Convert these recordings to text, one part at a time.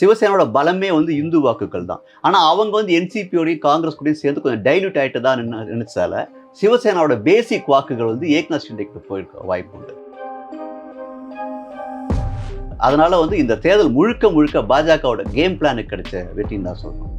சிவசேனாவோட பலமே வந்து இந்து வாக்குகள் தான். ஆனால் அவங்க வந்து என்சிபியோடையும் காங்கிரஸ் கூடயும் சேர்ந்து கொஞ்சம் டைல்யூட் ஆகிட்டு தான் நினைச்சால சிவசேனாவோட பேசிக் வாக்குகள் வந்து ஏக்நாத் ஷிண்டேக்கு போயிருக்க வாய்ப்பு உண்டு. அதனால வந்து இந்த தேர்தல் முழுக்க முழுக்க பாஜகவோட கேம் பிளானுக்கு கிடைச்ச வெற்றின்னு தான் சொல்லணும்.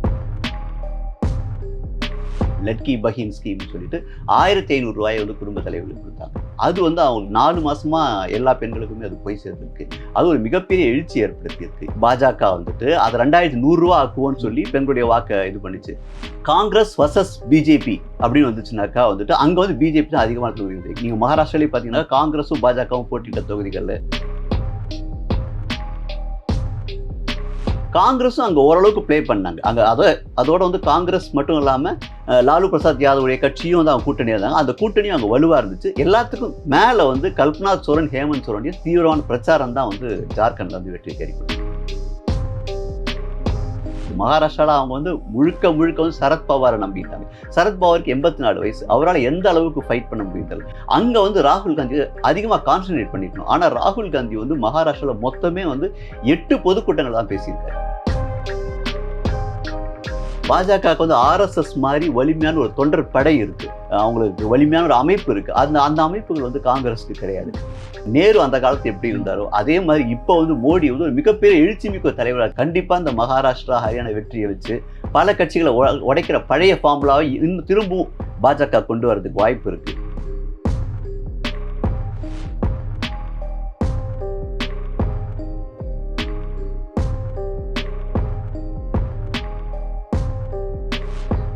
லட்கி பஹீம் ஸ்கீம்னு சொல்லிட்டு ஆயிரத்தி ஐநூறு ரூபாயை வந்து குடும்ப தலைவர்களுக்கு கொடுத்தாங்க. அது வந்து அவங்க நாலு மாசமா எல்லா பெண்களுக்குமே அது போய் சேர்ந்துருக்கு. அது ஒரு மிகப்பெரிய எழுச்சி ஏற்படுத்தியிருக்கு. பாஜக வந்துட்டு அதை ரெண்டாயிரத்தி நூறுரூவா ஆக்குவோன்னு சொல்லி பெண்களுடைய வாக்கை இது பண்ணிச்சு. காங்கிரஸ் வர்சஸ் பிஜேபி அப்படின்னு வந்துச்சுனாக்கா வந்துட்டு அங்கே வந்து பிஜேபி தான் அதிகமான தொகுதி இருக்கு நீங்கள் மகாராஷ்டிராலே பார்த்தீங்கன்னா காங்கிரஸும் பாஜகவும் போட்டியிட்ட தொகுதிகளில் காங்கிரஸும் அங்கே ஓரளவுக்கு ப்ளே பண்ணாங்க. அங்கே அதை அதோட வந்து காங்கிரஸ் மட்டும் இல்லாமல் லாலு பிரசாத் யாதவுடைய கட்சியும் வந்து அவங்க கூட்டணியாக இருந்தாங்க. அந்த கூட்டணியும் அங்கே வலுவாக இருந்துச்சு. எல்லாத்துக்கும் மேலே வந்து கல்பனா சோரன் ஹேமந்த் சோரனுடைய தீவிரமான பிரச்சாரம் தான் வந்து ஜார்க்கண்ட்ல வந்து வெற்றி தேடி மகாராஷ்டிராவில் மகாராஷ்டிரால அவங்க வந்து முழுக்க முழுக்க வந்து சரத்பவாரை நம்பிட்டாங்க. சரத்பவாருக்கு எண்பத்தி நாலு வயசு. அவரால் எந்த அளவுக்கு ஃபைட் பண்ண முடியுது. அங்கே வந்து ராகுல் காந்தி அதிகமாக கான்சன்ட்ரேட் பண்ணிக்கணும். ஆனால் ராகுல் காந்தி வந்து மகாராஷ்டிராவில் மொத்தமே வந்து எட்டு பொதுக்கூட்டங்கள் தான் பேசியிருக்காரு. பாஜகவுக்கு வந்து ஆர்எஸ்எஸ் மாதிரி வலிமையான ஒரு தொண்டர் படை இருக்கு. அவங்களுக்கு வலிமையான ஒரு அமைப்பு இருக்கு. அந்த அந்த அமைப்புகள் வந்து காங்கிரஸுக்கு கிடையாது. நேரு அந்த காலத்து எப்படி இருந்தாரோ அதே மாதிரி இப்போ வந்து மோடி வந்து ஒரு மிகப்பெரிய எழுச்சி மிக்க தலைவராக கண்டிப்பாக இந்த மகாராஷ்டிரா ஹரியானா வெற்றியை வச்சு பல கட்சிகளை உட- உடைக்கிற பழைய ஃபார்முலாவை இன்னும் திரும்பவும் பாஜக கொண்டு வரதுக்கு வாய்ப்பு இருக்கு.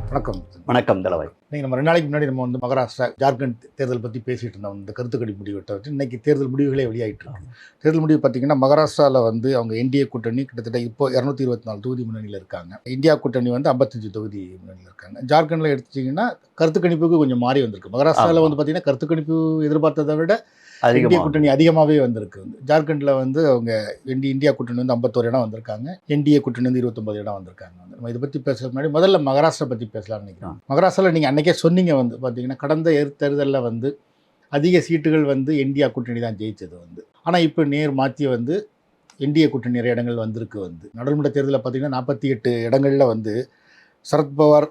வணக்கம். வணக்கம் தலவாய் நீங்கள் நம்ம ரெண்டு நாளைக்கு முன்னாடி நம்ம வந்து மகாராஷ்டிரா ஜார்க்கண்ட் தேர்தல் பற்றி பேசிட்டு இருந்தோம். இந்த கருத்துக்கடி முடிவுகிட்ட வச்சு இன்னைக்கு தேர்தல் முடிவுகளே வெளியாயிட்டு இருக்கு. தேர்தல் முடிவு பார்த்தீங்கன்னா மகாராஷ்டிராவில் வந்து அவங்க என்டிஏ கூட்டணி கிட்டத்தட்ட இப்போ இரநூத்தி இருபத்தி நாலு தொகுதி முன்னணியில் இருக்காங்க. இந்தியா கூட்டணி வந்து ஐம்பத்தஞ்சு தொகுதி முன்னணியில் இருக்காங்க. ஜார்க்கண்டில் எடுத்துட்டிங்கன்னா கருத்து கணிப்புக்கு கொஞ்சம் மாறி வந்திருக்கு. மகாராஷ்டிராவில். வந்து பார்த்தீங்கன்னா கருத்து கணிப்பு எதிர்பார்த்ததை விட இந்திய கூட்டணி அதிகமாகவே வந்திருக்கு. வந்து ஜார்க்கண்டில் வந்து அவங்க இந்தி இந்தியா கூட்டணி வந்து ஐம்பத்தோரு இடம் வந்திருக்காங்க. என்டிஏ கூட்டணி வந்து இருபத்தொம்பது இடம் வந்திருக்காங்க. வந்து நம்ம இதை பற்றி பேசுறதுக்கு முன்னாடி முதல்ல மகாராஷ்டிரா பற்றி பேசலாம்னு நினைக்கிறேன். மகாராஷ்டிராவில் நீங்கள் அன்றைக்கே சொன்னீங்க வந்து பார்த்தீங்கன்னா கடந்த ஏர் தேர்தலில் வந்து அதிக சீட்டுகள் வந்து இந்தியா கூட்டணி தான் ஜெயித்தது வந்து. ஆனால் இப்போ நேர் மாற்றி வந்து என்டிஏ கூட்டணி நிறைய இடங்கள் வந்திருக்கு வந்து. நாடாளுமன்ற தேர்தலில் பார்த்தீங்கன்னா நாற்பத்தி எட்டு இடங்களில் வந்து சரத்பவார்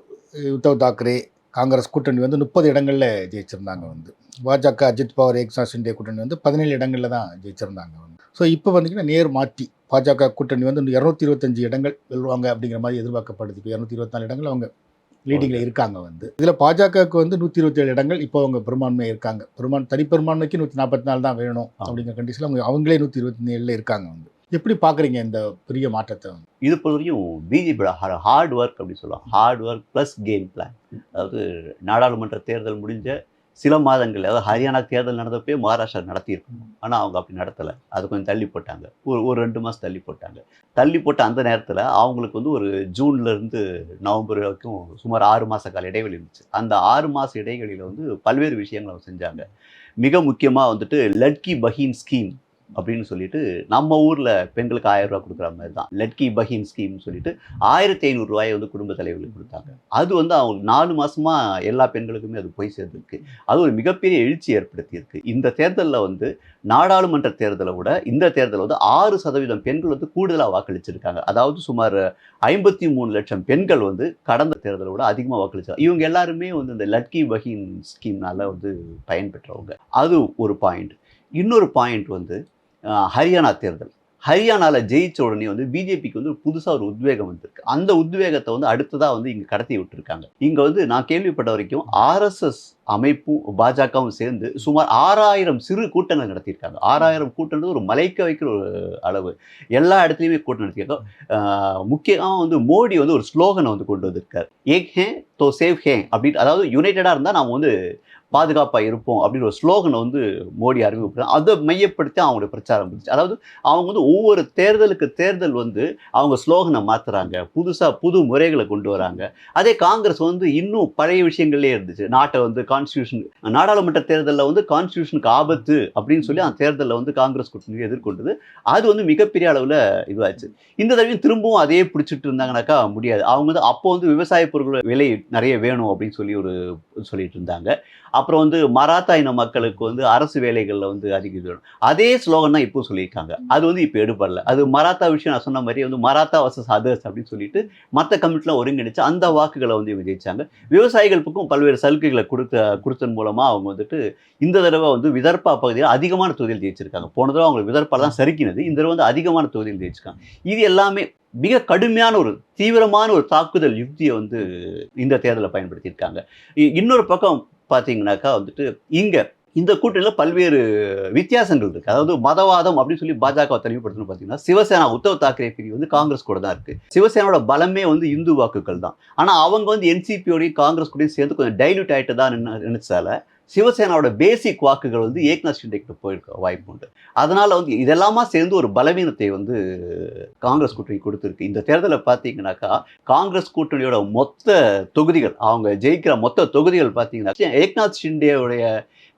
உத்தவ் தாக்கரே காங்கிரஸ் கூட்டணி வந்து முப்பது இடங்களில் ஜெயிச்சிருந்தாங்க வந்து. பாஜக அஜித் பவார் எக்ஸாஸ் ஷிண்டே கூட்டணி வந்து பதினேழு இடங்களில் தான் ஜெயிச்சிருந்தாங்க வந்து. ஸோ இப்போ வந்துங்கன்னா நேர் மாற்றி. பாஜக கூட்டணி வந்து இரநூத்தி இருபத்தஞ்சு இடங்கள் வெல்வாங்க அப்படிங்கிற மாதிரி எதிர்பார்க்கப்படுது. இப்போ இரநூத்தி இருபத்தி நாலு இடங்கள் அவங்க லீடிங்கில் இருக்காங்க வந்து. இதில் பாஜகவுக்கு வந்து நூற்றி இருபத்தேழு இடங்கள் இப்போ அவங்க பெரும்பான்மை இருக்காங்க. பெரும்பான் தனிப்பெரும்பான்மைக்கு நூற்றி நாற்பத்தி நாலு தான் வேணும். அப்படிங்கிற கண்டிஷனில் அவங்க அவங்களே நூற்றி இருபத்தி ஏழில் இருக்காங்க வந்து. எப்படி பார்க்குறீங்க இந்த பெரிய மாற்றத்தை வந்து? இது பொறுத்தவரையும் பிஜேபியோட ஹார்ட் ஒர்க் அப்படின்னு சொல்லலாம். Hard work plus game plan அதாவது நாடாளுமன்ற தேர்தல் முடிஞ்ச சில மாதங்கள் அதாவது ஹரியானா தேர்தல் நடந்தப்பே மகாராஷ்டிரா நடத்தியிருக்கணும் ஆனால் அவங்க அப்படி நடத்தலை. அது கொஞ்சம் தள்ளி போட்டாங்க. ஒரு ஒரு ரெண்டு மாதம் தள்ளி போட்டாங்க. தள்ளி போட்ட அந்த நேரத்தில் அவங்களுக்கு வந்து ஒரு ஜூன்ல இருந்து நவம்பர் வரைக்கும் சுமார் ஆறு மாத கால இடைவெளி இருந்துச்சு. அந்த ஆறு மாத இடைவெளியில் வந்து பல்வேறு விஷயங்களை அவங்க செஞ்சாங்க. மிக முக்கியமாக வந்துட்டு லட்கி பஹீன் ஸ்கீம் அப்படின்னு சொல்லிட்டு நம்ம ஊரில் பெண்களுக்கு ஆயிரம் ரூபாய் கொடுக்குற மாதிரி தான். லட்கி பஹீம் ஸ்கீம்னு சொல்லிட்டு ஆயிரத்தி ஐநூறு ரூபாயை வந்து குடும்ப தலைவர்களுக்கு கொடுத்தாங்க. அது வந்து அவங்க நாலு மாசமா எல்லா பெண்களுக்குமே அது போய் சேர்ந்துருக்கு. அது ஒரு மிகப்பெரிய எழுச்சி ஏற்படுத்தியிருக்கு. இந்த தேர்தலில் வந்து நாடாளுமன்ற தேர்தலை விட இந்த தேர்தலில் வந்து ஆறு சதவீதம் பெண்கள் வந்து கூடுதலாக வாக்களிச்சிருக்காங்க. அதாவது சுமார் ஐம்பத்தி மூணு லட்சம் பெண்கள் வந்து கடந்த தேர்தலை விட அதிகமாக வாக்களிச்சாங்க இவங்க எல்லாருமே வந்து இந்த லட்கி பஹீன் ஸ்கீம்னால வந்து பயன்பெற்றவங்க. அது ஒரு பாயிண்ட் இன்னொரு பாயிண்ட் வந்து ஹரியானா தேர்தல். ஹரியானாவில் ஜெயிச்ச உடனே வந்து பிஜேபிக்கு வந்து புதுசாக ஒரு உத்வேகம் வந்திருக்கு. அந்த உத்வேகத்தை வந்து அடுத்ததாக வந்து இங்கே கடத்தி விட்டுருக்காங்க. இங்கே வந்து நான் கேள்விப்பட்ட வரைக்கும் ஆர்எஸ்எஸ் அமைப்பும் பாஜகவும் சேர்ந்து சுமார் ஆறாயிரம் சிறு கூட்டங்கள் நடத்தியிருக்காங்க. ஆறாயிரம் கூட்டங்கள் ஒரு மலைக்க வைக்கிற ஒரு அளவு. எல்லா இடத்துலையுமே கூட்டம் நடத்தியிருக்காங்க முக்கியமாக வந்து மோடி வந்து ஒரு ஸ்லோகனை வந்து கொண்டு வந்திருக்கார். ஏக் ஹே தோ சேவ் ஹே அப்படின்னு அதாவது யுனைடடாக இருந்தால் நாம் வந்து பாதுகாப்பாக இருப்போம் அப்படின்ற ஒரு ஸ்லோகனை வந்து மோடி அறிமுகப்படுத்த அதை மையப்படுத்தி அவங்களுடைய பிரச்சாரம் இருந்துச்சு அதாவது அவங்க வந்து ஒவ்வொரு தேர்தலுக்கு தேர்தல் வந்து அவங்க ஸ்லோகனை மாற்றுறாங்க புதுசாக புது முறைகளை கொண்டு வராங்க. அதே காங்கிரஸ் வந்து இன்னும் பழைய விஷயங்கள்லேயே இருந்துச்சு. நாட்டை வந்து கான்ஸ்டியூஷன் நாடாளுமன்ற தேர்தலில் வந்து கான்ஸ்டியூஷனுக்கு ஆபத்து அப்படின்னு சொல்லி அந்த தேர்தலில் வந்து காங்கிரஸ் கூட்டணி எதிர்கொண்டது. அது வந்து மிகப்பெரிய அளவில் இதுவாச்சு. இந்த தடவையும் திரும்பவும் அதே பிடிச்சிட்டு இருந்தாங்கனாக்கா முடியாது. அவங்க வந்து அப்போ வந்து விவசாய பொருட்கள் விலை நிறைய வேணும் அப்படின்னு சொல்லி ஒரு சொல்லிட்டு இருந்தாங்க. அப்புறம் வந்து மராத்தா இன மக்களுக்கு வந்து அரசு வேலைகளில் வந்து அதிக இது வேணும். அதே ஸ்லோகன் தான் இப்போ சொல்லியிருக்காங்க. அது வந்து இப்போ எடுபடல. அது மராத்தா விஷயம் நான் சொன்ன மாதிரி வந்து மராத்தா வர்சஸ் அதர்ஸ் அப்படின்னு சொல்லிட்டு மற்ற கமிட்டிலாம் ஒருங்கிணைச்சு அந்த வாக்குகளை வந்து விஜயிச்சாங்க விவசாயிகளுக்கும் விவசாயிகள் பக்கம் பல்வேறு சலுகைகளை கொடுத்த குருத்தன் மூலமாக அவங்க வந்துட்டு இந்த தடவை வந்து விதர்பா பகுதியில் அதிகமான தொகுதியில் ஜெயிச்சிருக்காங்க. போன தடவை அவங்க விதர்பா தான் சரிக்கினது இந்த தடவை வந்து அதிகமான தொகுதியில் ஜெயிச்சிருக்காங்க. இது எல்லாமே மிக கடுமையான ஒரு தீவிரமான ஒரு தாக்குதல் யுக்தியை வந்து இந்த தேர்தலை பயன்படுத்தியிருக்காங்க. இ- இன்னொரு பக்கம் பார்த்தீங்கன்னாக்கா வந்துட்டு இங்கே இந்த கூட்டணியில் பல்வேறு வித்தியாசங்கள் இருக்குது அதாவது மதவாதம் அப்படின்னு சொல்லி பாஜக தெளிவுபடுத்தணும் பார்த்தீங்கன்னா சிவசேனா உத்தவ் தாக்கரே பிரிவு வந்து காங்கிரஸ் கூட தான் இருக்குது சிவசேனாவோட பலமே வந்து இந்து வாக்குகள் தான். ஆனால் அவங்க வந்து என்சிபியோடையும் காங்கிரஸ் கூடயும் சேர்ந்து கொஞ்சம் டைல்யூட் ஆகிட்டு தான் நினைச்சால சிவசேனாவோட பேசிக் வாக்குகள் வந்து ஏக்நாத் ஷிண்டே கிட்ட போயிருக்க வாய்ப்பு உண்டு. அதனால் வந்து இதெல்லாமா சேர்ந்து ஒரு பலவீனத்தை வந்து காங்கிரஸ் கூட்டணி கொடுத்துருக்கு. இந்த தேர்தலை பார்த்தீங்கன்னாக்கா காங்கிரஸ் கூட்டணியோட மொத்த தொகுதிகள் அவங்க ஜெயிக்கிற மொத்த தொகுதிகள் பார்த்தீங்கன்னா ஏக்நாத் ஷிண்டேவுடைய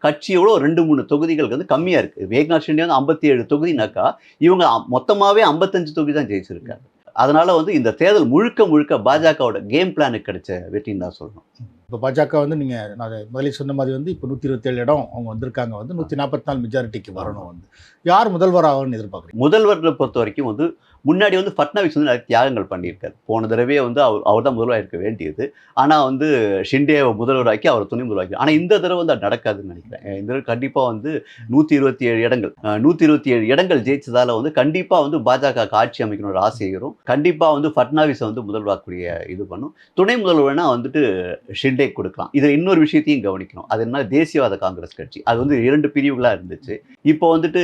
கட்சியோட ரெண்டு மூணு தொகுதிகள் வந்து கம்மியாக இருக்குது ஏக்நாத் ஷிண்டே வந்து ஐம்பத்தி ஏழு தொகுதினாக்கா இவங்க மொத்தமாகவே ஐம்பத்தஞ்சு தொகுதி தான் ஜெயிச்சிருக்காங்க. அதனால வந்து இந்த தேர்தல் முழுக்க முழுக்க பாஜகவோட கேம் பிளானுக்கு கிடைச்ச வெற்றின்னு தான் சொல்லணும். இப்போ பாஜக வந்து நீங்கள் நான் முதலில் சொன்ன மாதிரி வந்து இப்போ நூற்றி இருபத்தேழு இடம் அவங்க வந்திருக்காங்க வந்து நூற்றி நாற்பத்தி நாலு மெஜாரிட்டிக்கு வரணும் வந்து. யார் முதல்வர் ஆகணும்னு எதிர்பார்க்குறீங்க? முதல்வர்களை பொறுத்த வரைக்கும் வந்து முன்னாடி வந்து ஃபட்னாவிஸ் வந்து நிறைய தியாகங்கள் பண்ணியிருக்காரு. போன தடவையே வந்து அவர் அவர் தான் முதல்வராக இருக்க வேண்டியது. ஆனால் வந்து ஷிண்டேவை முதல்வராக்கி அவர் துணை முதல்வராக்கி. ஆனால் இந்த தடவை வந்து அது நடக்காதுன்னு நினைக்கிறேன். இந்த தடவை கண்டிப்பாக வந்து நூற்றி இருபத்தி ஏழு இடங்கள் நூற்றி இருபத்தி ஏழு இடங்கள் ஜெயிச்சதால் வந்து கண்டிப்பாக வந்து பாஜக ஆட்சி அமைக்கணும்னு ஆசைகிறோம் ஆசை வரும் கண்டிப்பாக வந்து ஃபட்னாவிஸை வந்து முதல்வராக்கூடிய இது பண்ணும். துணை முதல்வர்னா வந்துட்டு ஷிண்டே கொடுக்கலாம். இதில் இன்னொரு விஷயத்தையும் கவனிக்கணும். அது என்ன தேசியவாத காங்கிரஸ் கட்சி. அது வந்து இரண்டு பிரிவுகளாக இருந்துச்சு. இப்போ வந்துட்டு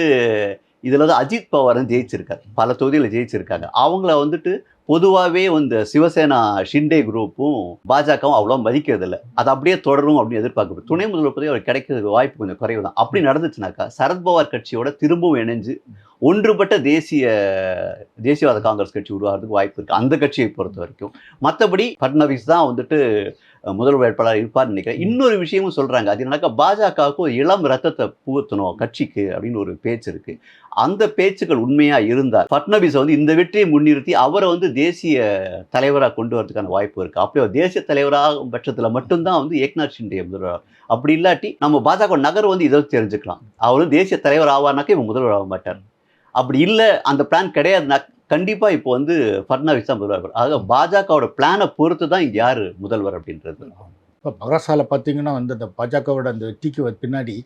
இதில் வந்து அஜித் பவார் வந்து ஜெயிச்சிருக்காரு. பல தொகுதியில் ஜெயிச்சிருக்காங்க. அவங்கள வந்துட்டு பொதுவாகவே வந்து சிவசேனா ஷிண்டே குரூப்பும் பாஜகவும் அவ்வளோ மதிக்கிறதில்ல. அது அப்படியே தொடரும் அப்படின்னு எதிர்பார்க்கப்படுது துணை முதல்வர் பதவி அவர் கிடைக்கிறதுக்கு வாய்ப்பு கொஞ்சம் குறைவு தான் அப்படி நடந்துச்சுனாக்கா சரத்பவார் கட்சியோட திரும்பவும் இணைஞ்சு ஒன்றுபட்ட தேசிய தேசியவாத காங்கிரஸ் கட்சி உருவாகிறதுக்கு வாய்ப்பு இருக்குது அந்த கட்சியை பொறுத்த வரைக்கும். மற்றபடி ஃபட்னவிஸ் தான் வந்துட்டு முதல்வர் வேட்பாளர் இருப்பார்னு நினைக்கிறேன். இன்னொரு விஷயமும் சொல்கிறாங்க அது என்னக்கா பாஜகவுக்கு ஒரு இளம் ரத்தத்தை புகுத்தணும் கட்சிக்கு அப்படின்னு ஒரு பேச்சு இருக்குது அந்த பேச்சுக்கள் உண்மையாக இருந்தால் ஃபட்னவிஸை வந்து இந்த வெற்றியை முன்னிறுத்தி அவரை வந்து தேசிய தலைவராக கொண்டு வரதுக்கான வாய்ப்பு இருக்குது அப்படி அவர் தேசிய தலைவராக பட்சத்தில் மட்டும்தான் வந்து ஏக்நாத் ஷிண்டே முதல்வர் அப்படி இல்லாட்டி நம்ம பாஜக நகர் வந்து இதை தெரிஞ்சுக்கலாம். அவர் தேசிய தலைவர் ஆவார்னாக்கா இவன் முதல்வர் ஆக மாட்டார். அப்படி இல்லை அந்த பிளான் கிடையாதுனா கண்டிப்பாக இப்போ வந்து ஃபட்னவிஸ் தான் முதல்வர். ஆக பாஜகவோட பிளானை பொறுத்து தான் இங்கே யார் முதல்வர் அப்படின்றது. இப்போ மகாராஷ்டிராவில் பார்த்தீங்கன்னா வந்து அந்த பாஜகவோட அந்த வெற்றிக்கு பின்னாடி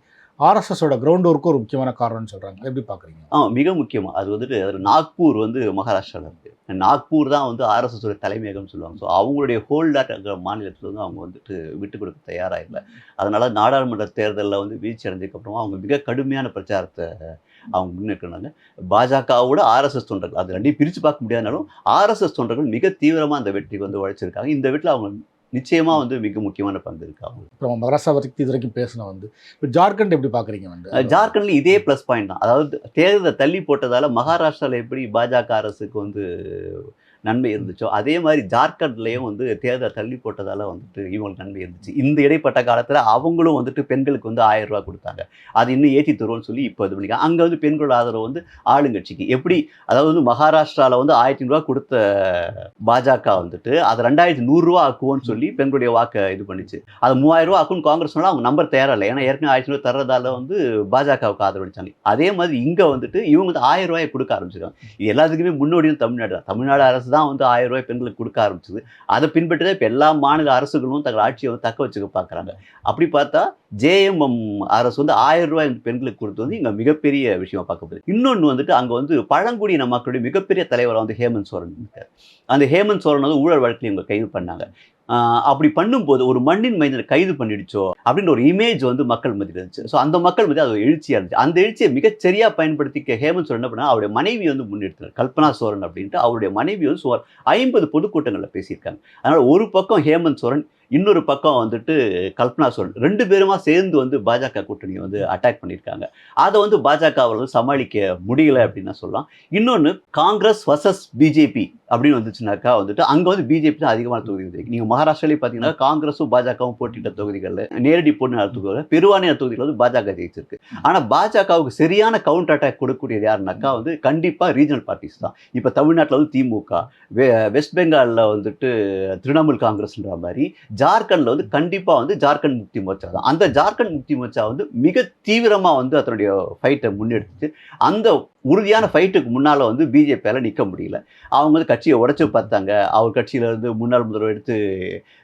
ஆர்எஸ்எஸோட கிரவுண்ட் ஒர்க்கும் ஒரு முக்கியமான காரணம்னு சொல்கிறாங்க எப்படி பார்க்குறீங்க ஆ மிக முக்கியமாக அது வந்துட்டு நாக்பூர் வந்து மகாராஷ்டிராவில் இருக்குது நாக்பூர் தான் வந்து ஆர்எஸ்எஸோட தலைமையகம்னு சொல்லுவாங்க. ஸோ அவங்களுடைய ஹோல்டாக இருக்கிற மாநிலத்தில் வந்து அவங்க வந்துட்டு விட்டு கொடுக்க தயாராக இல்லை. அதனால நாடாளுமன்ற தேர்தலில் வந்து வீழ்ச்சி அடைஞ்சதுக்கப்புறமா அவங்க மிக கடுமையான பிரச்சாரத்தை அவங்க முன்னெடுக்கிறாங்க பாஜகவோட ஆர்எஸ்எஸ் தொண்டர்கள் அது ரெண்டையும் பிரித்து பார்க்க முடியாதுனாலும் ஆர்எஸ்எஸ் தொண்டர்கள் மிக தீவிரமாக அந்த வெற்றிக்கு வந்து உழைச்சிருக்காங்க. இந்த வெற்றியில் அவங்க நிச்சயமாக வந்து மிக முக்கியமான பங்கு இருக்கு அவங்க அப்புறம் மகாராஷ்டிரா வரைக்கும் இது வரைக்கும் பேசணும் வந்து இப்போ ஜார்க்கண்ட் எப்படி பார்க்குறீங்க வந்து? ஜார்க்கண்ட்ல இதே ப்ளஸ் பாயிண்ட் தான். அதாவது தேர்தலை தள்ளி போட்டதால மகாராஷ்டிரால எப்படி பாஜக அரசுக்கு வந்து நன்மை இருந்துச்சோ? அதே மாதிரி ஜார்க்கண்ட்லேயும் வந்து தேர்தலை தள்ளி போட்டதால வந்துட்டு இவங்களுக்கு நன்மை இருந்துச்சு. இந்த இடைப்பட்ட காலத்தில் அவங்களும் வந்துட்டு பெண்களுக்கு வந்து ஆயிரம் ரூபாய் கொடுத்தாங்க. அது இன்னும் ஏற்றி தருவோம்னு சொல்லி இப்போ இது பண்ணிக்க அங்கே வந்து பெண்களோட ஆதரவு வந்து ஆளுங்கட்சிக்கு. எப்படி? அதாவது வந்து மகாராஷ்டிராவில் வந்து ஆயிரத்தி ரூபா கொடுத்த பாஜக வந்துட்டு அதை ரெண்டாயிரத்தி நூறுரூவா ஆக்குவோன்னு சொல்லி பெண்களுடைய வாக்கை இது பண்ணிச்சு. அது மூவாயிரம் ரூபா ஆக்குன்னு காங்கிரஸ் சொன்னா அவங்க நம்பர் தேரல ஏன்னா ஏற்கனவே ஆயிரத்தி ரூபா தர்றதால வந்து பாஜகவுக்கு ஆதரவளிச்சாங்க அதே மாதிரி இங்கே வந்துட்டு இவங்க வந்து ஆயிரம் ரூபாயை கொடுக்க ஆரம்பிச்சிருக்காங்க. இது எல்லாத்துக்குமே முன்னோடியும் தமிழ்நாடு தான். தமிழ்நாடு அரசு தான் வந்து ஆயிரம் ரூபாய் பெண்களுக்கு கொடுக்க ஆரம்பிச்சது. அதை பின்பற்றி இப்போ எல்லா மாநில அரசுகளும் தங்கள் ஆட்சியை வந்து தக்க வச்சுக்க பார்க்குறாங்க. அப்படி பார்த்தா ஜேஎம்எம் அரசு வந்து ஆயிரம் ரூபாய் பெண்களுக்கு கொடுத்து வந்து இங்கே மிகப்பெரிய விஷயமா பார்க்கப்படுது இன்னொன்று வந்துட்டு அங்கே வந்து பழங்குடியின மக்களுடைய மிகப்பெரிய தலைவராக வந்து ஹேமந்த் சோரன் இருக்கார். அந்த ஹேமந்த் சோரன் வந்து ஊழல் வழக்கில் இவங்க கைது பண்ணாங்க. அப்படி பண்ணும்போது ஒரு மண்ணின் மைந்தனை கைது பண்ணிடுச்சோ அப்படின்ற ஒரு இமேஜ் வந்து மக்கள் மத்தியில் இருந்துச்சு. ஸோ அந்த மக்கள் மத்தியில் அது எழுச்சியாக இருந்துச்சு. அந்த எழுச்சியை மிகச்சரியாக பயன்படுத்திக்க ஹேமந்த் சோரன் என்ன பண்ணா அவருடைய மனைவி வந்து முன்னெடுத்தார். கல்பனா சோரன் அப்படின்ட்டு அவருடைய மனைவி வந்து சுமார் ஐம்பது பொதுக்கூட்டங்களில் பேசியிருக்காங்க. அதனால் ஒரு பக்கம் ஹேமந்த் சோரன் இன்னொரு பக்கம் வந்துட்டு கல்பனா சோரன் ரெண்டு பேருமா சேர்ந்து வந்து பாஜக கூட்டணியை வந்து அட்டாக் பண்ணியிருக்காங்க. அதை வந்து பாஜக வந்து சமாளிக்க முடியல அப்படின்னு சொல்லலாம். இன்னொன்று காங்கிரஸ் வர்சஸ் பிஜேபி அப்படின்னு வந்துச்சுனாக்கா வந்துட்டு அங்கே வந்து பிஜேபி தான் அதிகமான தொகுதிகள் இருக்கு. நீங்கள் மகாராஷ்டிராலே பார்த்தீங்கன்னா காங்கிரஸும் பாஜகவும் போட்டியிட்ட தொகுதிகளில் நேரடி போட்டி தொகுதிகளில் பெருவானியான தொகுதிகள் வந்து பாஜக ஜெயிச்சிருக்கு. ஆனால் பாஜகவுக்கு சரியான கவுண்டர் அட்டாக் கொடுக்கக்கூடியது யாருனாக்கா வந்து கண்டிப்பாக ரீஜனல் பார்ட்டிஸ் தான். இப்போ தமிழ்நாட்டில் வந்து திமுக வெஸ்ட் பெங்காலில் வந்துட்டு திரிணாமுல் காங்கிரஸ்ன்ற மாதிரி ஜார்க்கண்ட்ல வந்து கண்டிப்பா வந்து ஜார்க்கண்ட் முக்தி மோர்ச்சா தான். அந்த ஜார்க்கண்ட் முக்தி மோர்ச்சா வந்து மிக தீவிரமா வந்து அதனுடைய ஃபைட்டை முன்னெடுத்துச்சு. அந்த உறுதியான ஃபைட்டுக்கு முன்னால வந்து பிஜேபியால நிக்க முடியல. அவங்க வந்து கட்சியை உடைச்சு பார்த்தாங்க. அவர் கட்சியில இருந்து முன்னாள் முதல்வர் எடுத்து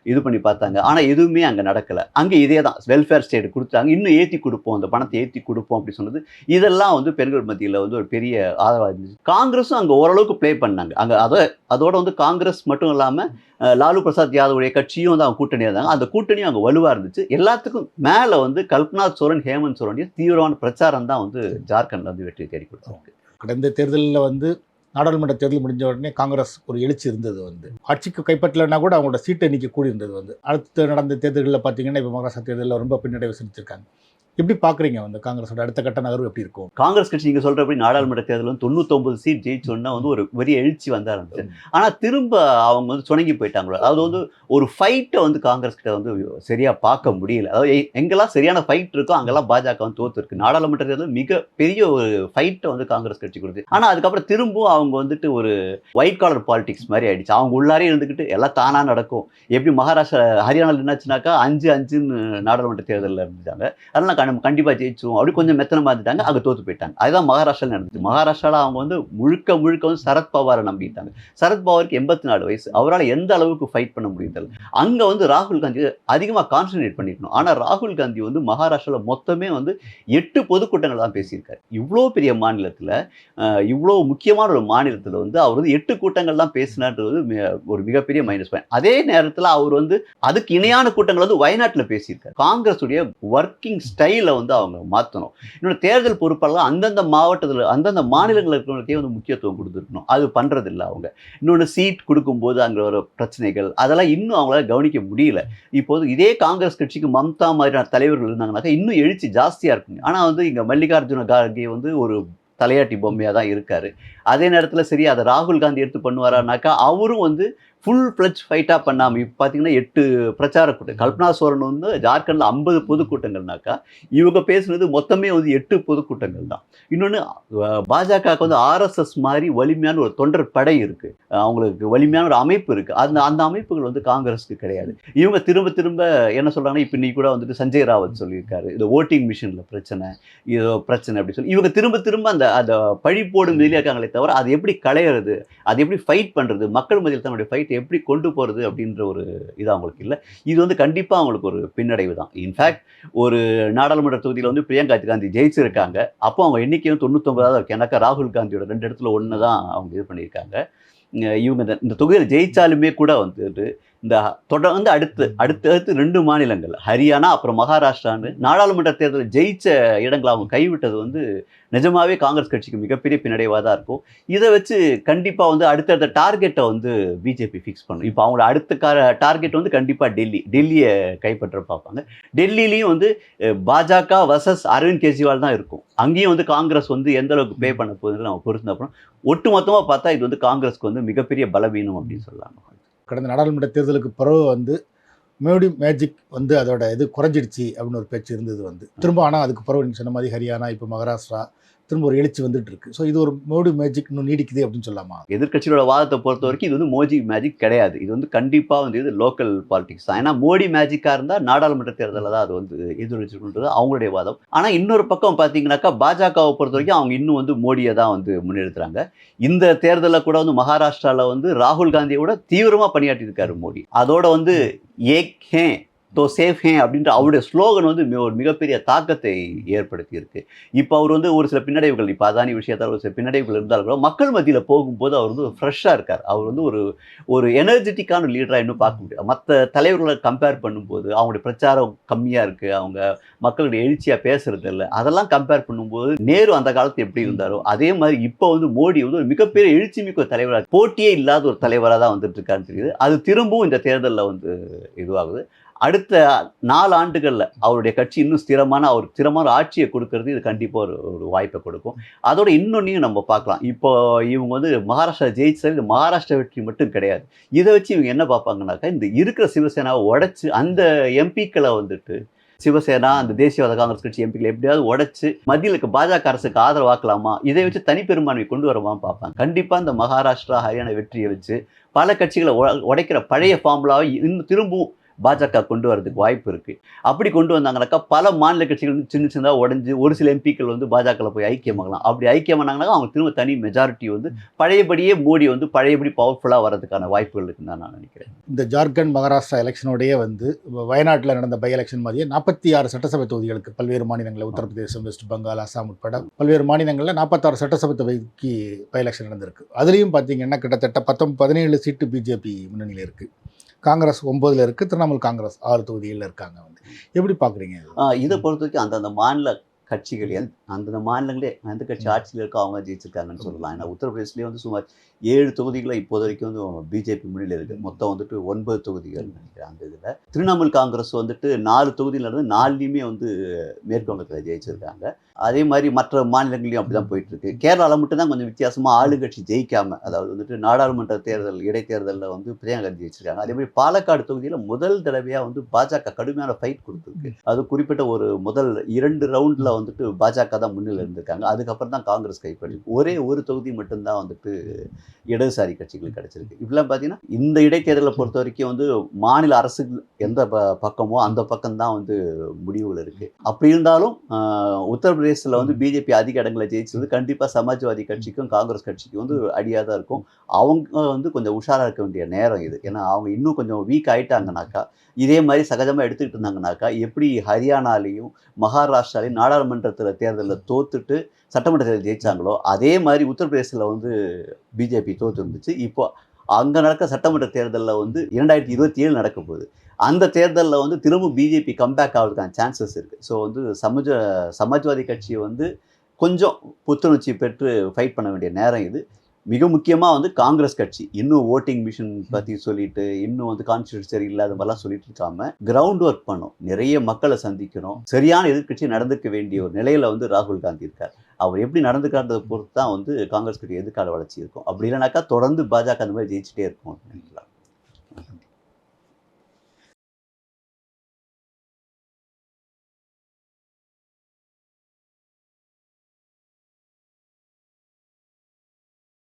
இது பண்ணி பார்த்தாங்க. ஆனா எதுவுமே அங்க நடக்கல. அங்க இதே தான். வெல்ஃபேர் ஸ்டேட் கொடுத்தாங்க இன்னும் ஏத்தி கொடுப்போம். அந்த பணத்தை ஏத்தி கொடுப்போம் அப்படி சொன்னது. இதெல்லாம் வந்து பெண்கள் மத்தியில வந்து ஒரு பெரிய ஆதரவாக இருந்துச்சு. காங்கிரஸும் அங்க ஓரளவுக்கு ப்ளே பண்ணாங்க. அங்க அதோ அதோட வந்து காங்கிரஸ் மட்டும் இல்லாம அஹ், லாலு பிரசாத் யாதவுடைய கட்சியும் வந்து அவங்க கூட்டணியாக இருந்தாங்க. அந்த கூட்டணியும் அங்கே வலுவாக இருந்துச்சு. எல்லாத்துக்கும் மேலே வந்து கல்பனா சோரன் ஹேமந்த் சோரனுடைய தீவிரமான பிரச்சாரம் தான் வந்து ஜார்க்கண்ட்ல வந்து வெற்றி தேடி கொடுத்தாங்க கடந்த தேர்தலில் வந்து நாடாளுமன்ற தேர்தல் முடிஞ்ச உடனே காங்கிரஸ் ஒரு எழுச்சி இருந்தது வந்து. ஆட்சிக்கு கைப்பற்றலைன்னா கூட அவங்களோட சீட்டு எண்ணிக்கை கூடி இருந்தது வந்து. அடுத்து நடந்த தேர்தல்களில் பார்த்தீங்கன்னா இப்போ மகாராஷ்டிரா தேர்தலில் ரொம்ப பின்னடைவு செலுத்திருக்காங்க எப்படி பார்க்குறீங்க வந்து காங்கிரஸோட அடுத்த கட்ட நகர்வு எப்படி இருக்கும்? காங்கிரஸ் கட்சி நீங்க சொல்றபடி நாடாளுமன்ற தேர்தல் வந்து தொண்ணூத்தொன்பது சீட் ஜெயிச்சோன்னா வந்து ஒரு பெரிய எழுச்சி வந்த ஆரம்பிச்சு. ஆனா திரும்ப அவங்க வந்து சுணங்கி போயிட்டாங்களோ? அதாவது வந்து ஒரு ஃபைட்டை வந்து காங்கிரஸ் கிட்ட வந்து சரியா பார்க்க முடியல. அதாவது எங்கெல்லாம் சரியான ஃபைட் இருக்கோ அங்கெல்லாம் பாஜக வந்து தோத்துருக்கு. நாடாளுமன்ற தேர்தல் மிக பெரிய ஒரு ஃபைட்டை வந்து காங்கிரஸ் கட்சி கொடுத்து ஆனா அதுக்கப்புறம் திரும்பவும் அவங்க வந்துட்டு ஒரு ஒயிட் காலர் பாலிடிக்ஸ் மாதிரி ஆயிடுச்சு. அவங்க உள்ளாரே இருந்துக்கிட்டு எல்லாம் தானா நடக்கும். எப்படி மகாராஷ்டிரா ஹரியானாவில் என்னாச்சுனாக்கா அஞ்சு அஞ்சுன்னு நாடாளுமன்ற தேர்தலில் இருந்தாங்க அதெல்லாம் நம்ம கண்டிப்பா ஜெயிச்சுவோம் அப்படி கொஞ்சம் மெத்தனமா இருந்துட்டாங்க. அங்கே தோத்து போயிட்டாங்க. அதுதான் மகாராஷ்டிரா நடந்துச்சு மகாராஷ்டிராவில் அவங்க வந்து முழுக்க முழுக்க வந்து சரத்பவாரை நம்பிட்டாங்க. சரத்பவாருக்கு எண்பத்தி நாலு வயசு. அவரால் எந்த அளவுக்கு ஃபைட் பண்ண முடியுதல் அங்க வந்து ராகுல் காந்தி அதிகமாக கான்சன்ட்ரேட் பண்ணிருக்கணும். ஆனால் ராகுல் காந்தி வந்து மகாராஷ்டிராவில் மொத்தமே வந்து எட்டு பொதுக்கூட்டங்கள் தான் பேசியிருக்காரு. இவ்வளோ பெரிய மாநிலத்தில் இவ்வளோ முக்கியமான ஒரு மாநிலத்தில் வந்து அவர் வந்து எட்டு கூட்டங்கள் தான் பேசினான்றது ஒரு மிகப்பெரிய மைனஸ் பாயிண்ட் அதே நேரத்தில் அவர் வந்து அதுக்கு இணையான கூட்டங்கள் வந்து வயநாட்டில் பேசியிருக்காரு. காங்கிரஸ் உடைய ஒர்க்கிங் ஸ்டைல் வந்து அவங்க மாற்றணும் இன்னொன்று தேர்தல் பொறுப்பெல்லாம் அந்தந்த மாவட்டத்தில் அந்தந்த மாநிலங்களில் இருக்கிறவங்களுக்கே வந்து முக்கியத்துவம் கொடுத்துருக்கணும். அது பண்றதில்ல அவங்க. இன்னொன்று சீட் கொடுக்கும்போது அங்கே வர பிரச்சனைகள் அதெல்லாம் இன்னும் அவங்களால கவனிக்க முடியல. இப்போது இதே காங்கிரஸ் கட்சிக்கு மம்தா மாதிரியான தலைவர்கள் இருந்தாங்கனாக்கா இன்னும் எழுச்சி ஜாஸ்தியாக இருக்குங்க. ஆனால் வந்து இங்கே மல்லிகார்ஜுன கார்கே வந்து ஒரு தலையாட்டி பொம்மையாக தான் இருக்கார். அதே நேரத்தில் சரி அதை ராகுல் காந்தி எடுத்து பண்ணுவாரானாக்கா அவரும் வந்து ஃபுல் ஃப்ளெஜ் ஃபைட்டாக பண்ணாமல் இப்போ பார்த்தீங்கன்னா எட்டு பிரச்சார கூட்டம் கல்பனா சோரன் வந்து ஜார்க்கண்டில் ஐம்பது பொதுக்கூட்டங்கள்னாக்கா இவங்க பேசுனது மொத்தமே வந்து எட்டு பொதுக்கூட்டங்கள் தான். இன்னொன்று பாஜகவுக்கு வந்து ஆர்எஸ்எஸ் மாதிரி வலிமையான ஒரு தொண்டர் படை இருக்குது அவங்களுக்கு வலிமையான ஒரு அமைப்பு இருக்குது அந்த அந்த அமைப்புகள் வந்து காங்கிரஸுக்கு கிடையாது. இவங்க திரும்ப திரும்ப என்ன சொல்கிறாங்கன்னா இப்போ நீ கூட வந்துட்டு சஞ்சய் ராவத் சொல்லியிருக்காரு. இந்த ஓட்டிங் மிஷினில் பிரச்சனை இதோ பிரச்சனை அப்படின்னு சொல்லி. இவங்க திரும்ப திரும்ப அந்த அந்த பழி போடும் இதிலே இருக்காங்களே தவிர அதை எப்படி களையிறது அதை எப்படி ஃபைட் பண்ணுறது மக்கள் மதியில் தன்னுடைய ஃபைட் எப்படி கொண்டு போகிறது அப்படின்ற ஒரு இது அவங்களுக்கு இல்லை. இது வந்து கண்டிப்பாக அவங்களுக்கு ஒரு பின்னடைவு தான். இன்ஃபேக்ட் ஒரு நாடாளுமன்ற தொகுதியில் வந்து பிரியங்கா காந்தி ஜெயிச்சிருக்காங்க. அப்போ அவங்க எண்ணிக்கையும் தொண்ணூத்தொம்பதாவது இருக்கு ஏன்னாக்கா ராகுல் காந்தியோட ரெண்டு இடத்துல ஒன்று தான் அவங்க இது பண்ணியிருக்காங்க. இவங்க இந்த- இந்த தொகுதியில் ஜெயித்தாலுமே கூட வந்துட்டு இந்த தொடர்ந்து அடுத்து அடுத்து அடுத்து ரெண்டு மாநிலங்கள். ஹரியானா அப்புறம் மகாராஷ்டிரான்னு நாடாளுமன்ற தேர்தலில் ஜெயிச்ச இடங்களை அவங்க கைவிட்டது வந்து நிஜமாவே காங்கிரஸ் கட்சிக்கு மிகப்பெரிய பின்னடைவாக தான் இருக்கும். இதை வச்சு கண்டிப்பாக வந்து அடுத்தடுத்த டார்கெட்டை வந்து பிஜேபி ஃபிக்ஸ் பண்ணும் இப்போ அவங்களோட அடுத்த கா டார்கெட் வந்து கண்டிப்பாக டெல்லி டெல்லியை கைப்பற்ற பார்ப்பாங்க. டெல்லிலையும் வந்து பாஜக வர்சஸ் அரவிந்த் கெஜ்ரிவால் தான் இருக்கும். அங்கேயும் வந்து காங்கிரஸ் வந்து எந்த அளவுக்கு பே பண்ண போகுதுன்னு நம்ம பொறுத்து அப்புறம் ஒட்டு மொத்தமாக பார்த்தா இது வந்து காங்கிரஸ்க்கு வந்து மிகப்பெரிய பலவீனம் அப்படின்னு சொல்லலாம் கடந்த நாடாளுமன்ற தேர்தலுக்கு பிறகு வந்து மோடி மேஜிக் வந்து அதோட இது குறைஞ்சிடுச்சு அப்படின்னு ஒரு பேச்சு இருந்தது வந்து. திரும்ப ஆனால் அதுக்கு பிறகு நீங்கள் சொன்ன மாதிரி ஹரியானா இப்போ மகாராஷ்டிரா திரும்ப ஒரு எழுச்சி வந்துட்டு இருக்கு ஸோ இது ஒரு மோடி மேஜிக் இன்னும் நீடிக்குது அப்படின்னு சொல்லலாமா? எதிர்க்கட்சியோட வாதத்தை பொறுத்த வரைக்கும் இது வந்து மோடி மேஜிக் கிடையாது. இது வந்து கண்டிப்பாக வந்து இது லோக்கல் பாலிடிக்ஸ் தான் ஏன்னா மோடி மேஜிக்காக இருந்தால் நாடாளுமன்ற தேர்தலில் தான் அது வந்து எதிர்வச்சுன்றது அவங்களுடைய வாதம். ஆனால் இன்னொரு பக்கம் பார்த்தீங்கன்னாக்கா பாஜகவை பொறுத்த வரைக்கும் அவங்க இன்னும் வந்து மோடியை தான் வந்து முன்னெடுத்துறாங்க. இந்த தேர்தலில் கூட வந்து மகாராஷ்டிராவில் வந்து ராகுல் காந்தியை விட தீவிரமாக பணியாற்றியிருக்காரு மோடி. அதோட வந்து ஏக் ஹே தோ சேஃப் ஹே அப்படின்ற அவருடைய ஸ்லோகன் வந்து ஒரு மிகப்பெரிய தாக்கத்தை ஏற்படுத்தியிருக்கு. இப்போ அவர் வந்து ஒரு சில பின்னடைவுகள் இப்போ அதானி விஷயத்தால் ஒரு சில பின்னடைவுகள் இருந்தாலும் கூட மக்கள் மத்தியில் போகும்போது அவர் வந்து ஃப்ரெஷ்ஷாக இருக்கார். அவர் வந்து ஒரு ஒரு எனர்ஜெட்டிக்கான லீடராக இன்னும் பார்க்க முடியாது மற்ற தலைவர்களை கம்பேர் பண்ணும்போது அவங்களுடைய பிரச்சாரம் கம்மியாக இருக்குது அவங்க மக்களுடைய எழுச்சியாக பேசுறது இல்லை. அதெல்லாம் கம்பேர் பண்ணும்போது நேரு அந்த காலத்து எப்படி இருந்தாரோ அதே மாதிரி இப்போ வந்து மோடி வந்து ஒரு மிகப்பெரிய எழுச்சி மிக்க தலைவராக போட்டியே இல்லாத ஒரு தலைவராக தான் வந்துட்டு இருக்காருன்னு தெரியுது. அது திரும்பவும் இந்த தேர்தலில் வந்து இதுவாகுது. அடுத்த நாலு ஆண்டுகளில் அவருடைய கட்சி இன்னும் ஸ்திரமான அவர் ஸ்திரமான ஆட்சியை கொடுக்கறது இது கண்டிப்பாக ஒரு ஒரு வாய்ப்பை கொடுக்கும். அதோட இன்னொன்றையும் நம்ம பார்க்கலாம். இப்போ இவங்க வந்து மகாராஷ்டிரா ஜெயிச்சது இது மகாராஷ்டிரா வெற்றி மட்டும் கிடையாது. இதை வச்சு இவங்க என்ன பார்ப்பாங்கனாக்கா இந்த இருக்கிற சிவசேனாவை உடைச்சு அந்த எம்பிக்களை வந்துட்டு சிவசேனா அந்த தேசியவாத காங்கிரஸ் கட்சி எம்பிக்களை எப்படியாவது உடைச்சு மத்தியில் இருக்க பாஜக அரசுக்கு ஆதரவாக்கலாமா? இதை வச்சு தனிப்பெரும்பான்மை கொண்டு வரமா பார்ப்பாங்க. கண்டிப்பாக இந்த மகாராஷ்டிரா ஹரியானா வெற்றியை வச்சு பல கட்சிகளை உடைக்கிற பழைய ஃபார்முலாவை இன்னும் திரும்பவும் பாஜக கொண்டு வரதுக்கு வாய்ப்பு இருக்குது அப்படி கொண்டு வந்தாங்கனாக்கா பல மாநில கட்சிகள் சின்ன சின்னதாக உடஞ்சி ஒரு சில எம்பிக்கள் வந்து பாஜகவில் போய் ஐக்கியமாகலாம் அப்படி ஐக்கியமானாங்கனாக்கா அவங்க திரும்ப தனி மெஜாரிட்டி வந்து பழையபடியே மோடி வந்து பழையபடி பவர்ஃபுல்லாக வரதுக்கான வாய்ப்புகள் இருக்குன்னு தான் நான் நினைக்கிறேன். இந்த ஜார்க்கண்ட் மகாராஷ்டிரா எலெக்ஷனோடைய வந்து வயநாட்டில் நடந்த பை எலெக்ஷன் மாதிரியே நாற்பத்தி ஆறு சட்டசபை தொகுதிகளுக்கு பல்வேறு மாநிலங்களில் உத்தரப்பிரதேசம் வெஸ்ட் பெங்கால் அசாம் உட்பட பல்வேறு மாநிலங்களில் நாற்பத்தாறு சட்டசபை தொகுதிக்கு பை எலெக்ஷன் நடந்திருக்கு. அதுலேயும் பார்த்தீங்கன்னா கிட்டத்தட்ட பத்தொம்பது பதினேழு சீட்டு பிஜேபி முன்னணியில் இருக்குது காங்கிரஸ் ஒம்போதில் இருக்குது திரிணாமுல் காங்கிரஸ் ஆறு தொகுதிகளில் இருக்காங்க வந்து. எப்படி பார்க்குறீங்க ஆஹ் இதை பொறுத்த வரைக்கும் அந்தந்த மாநில கட்சிகள் எந்த- அந்தந்த மாநிலங்களே எந்த கட்சி ஆட்சியில் இருக்கோ அவங்க ஜெயிச்சிருக்காங்கன்னு சொல்லலாம். ஏன்னா உத்தரப்பிரதேசலேயே வந்து சுமார் ஏழு தொகுதிகளை இப்போது வரைக்கும் வந்து பிஜேபி முன்னிலை இருக்குது மொத்தம் வந்துட்டு ஒன்பது தொகுதிகள் நினைக்கிறேன் அந்த இதில். திரிணாமுல் காங்கிரஸ் வந்துட்டு நாலு தொகுதியில இருந்து நாலுலேயுமே வந்து மேற்கு வங்கத்தில் ஜெயிச்சிருக்காங்க. அதே மாதிரி மற்ற மாநிலங்களையும் அப்படி தான் போயிட்டு இருக்கு கேரளாவில் மட்டும்தான் கொஞ்சம் வித்தியாசமாக ஆளுங்கட்சி ஜெயிக்காம அதாவது வந்துட்டு நாடாளுமன்ற தேர்தல் இடைத்தேர்தலில் வந்து பிரியங்கா காந்தி ஜெயிச்சிருக்காங்க. அதே மாதிரி பாலக்காடு தொகுதியில் முதல் தடவையாக வந்து பாஜக கடுமையான ஃபைட் கொடுத்துருக்கு. அது குறிப்பிட்ட ஒரு முதல் இரண்டு ரவுண்டில் வந்துட்டு பாஜக தான் முன்னிலை இருந்திருக்காங்க. அதுக்கப்புறம் தான் காங்கிரஸ் கைப்பற்றி ஒரே ஒரு தொகுதி மட்டும்தான் வந்துட்டு இடதுசாரி கட்சிகளுக்கு கிடைச்சிருக்கு. இப்படிலாம் பார்த்தீங்கன்னா இந்த இடைத்தேர்தலை பொறுத்த வரைக்கும் வந்து மாநில அரசு எந்த ப பக்கமோ அந்த பக்கம் தான் வந்து முடிவுகள் இருக்குது அப்படி இருந்தாலும் உத்தரப்பிரதேசத்தில் வந்து பிஜேபி அதிக இடங்களை ஜெயிச்சது கண்டிப்பாக சமாஜ்வாதி கட்சிக்கும் காங்கிரஸ் கட்சிக்கும் வந்து அடியாக தான் இருக்கும். அவங்க வந்து கொஞ்சம் உஷாராக இருக்க வேண்டிய நேரம் இது. ஏன்னா அவங்க இன்னும் கொஞ்சம் வீக் ஆயிட்டாங்கனாக்கா இதே மாதிரி சகஜமாக எடுத்துக்கிட்டு இருந்தாங்கனாக்கா எப்படி ஹரியானாலையும் மகாராஷ்டிராலையும் நாடாளுமன்றத்தில் தேர்தலில் தோத்துட்டு சட்டமன்ற தேர்தல் ஜெயிச்சாங்களோ அதே மாதிரி உத்தரப்பிரதேசத்தில் வந்து பிஜேபி தோற்று இருந்துச்சு. இப்போ அங்கே நடக்க சட்டமன்ற தேர்தலில் வந்து இரண்டாயிரத்தி இருபத்தி ஏழு நடக்க போகுது அந்த தேர்தலில் வந்து திரும்ப பிஜேபி கம்பேக் ஆகிறதுக்கான சான்சஸ் இருக்குது ஸோ வந்து சமஜ சமாஜ்வாதி கட்சி வந்து கொஞ்சம் புத்துணர்ச்சி பெற்று ஃபைட் பண்ண வேண்டிய நேரம் இது. மிக முக்கியமாக வந்து காங்கிரஸ் கட்சி. இன்னும் ஓட்டிங் மிஷின் பற்றி சொல்லிட்டு இன்னும் வந்து கான்ஸ்டியூட் சரியில்லாத மாதிரிலாம் சொல்லிட்டு இருக்காம கிரவுண்ட் ஒர்க் பண்ணும். நிறைய மக்களை சந்திக்கணும் சரியான எதிர்க்கட்சி நடந்துக்க வேண்டிய ஒரு நிலையில வந்து ராகுல் காந்தி இருக்கார். அவர் எப்படி நடந்துக்கான்றதை பொறுத்து தான் வந்து காங்கிரஸ் கட்சி எதிர்கால வளர்ச்சி இருக்கும். அப்படி இல்லைனாக்கா தொடர்ந்து பாஜக அந்த மாதிரி ஜெயிச்சுட்டே இருக்கும் நினைக்கலாம்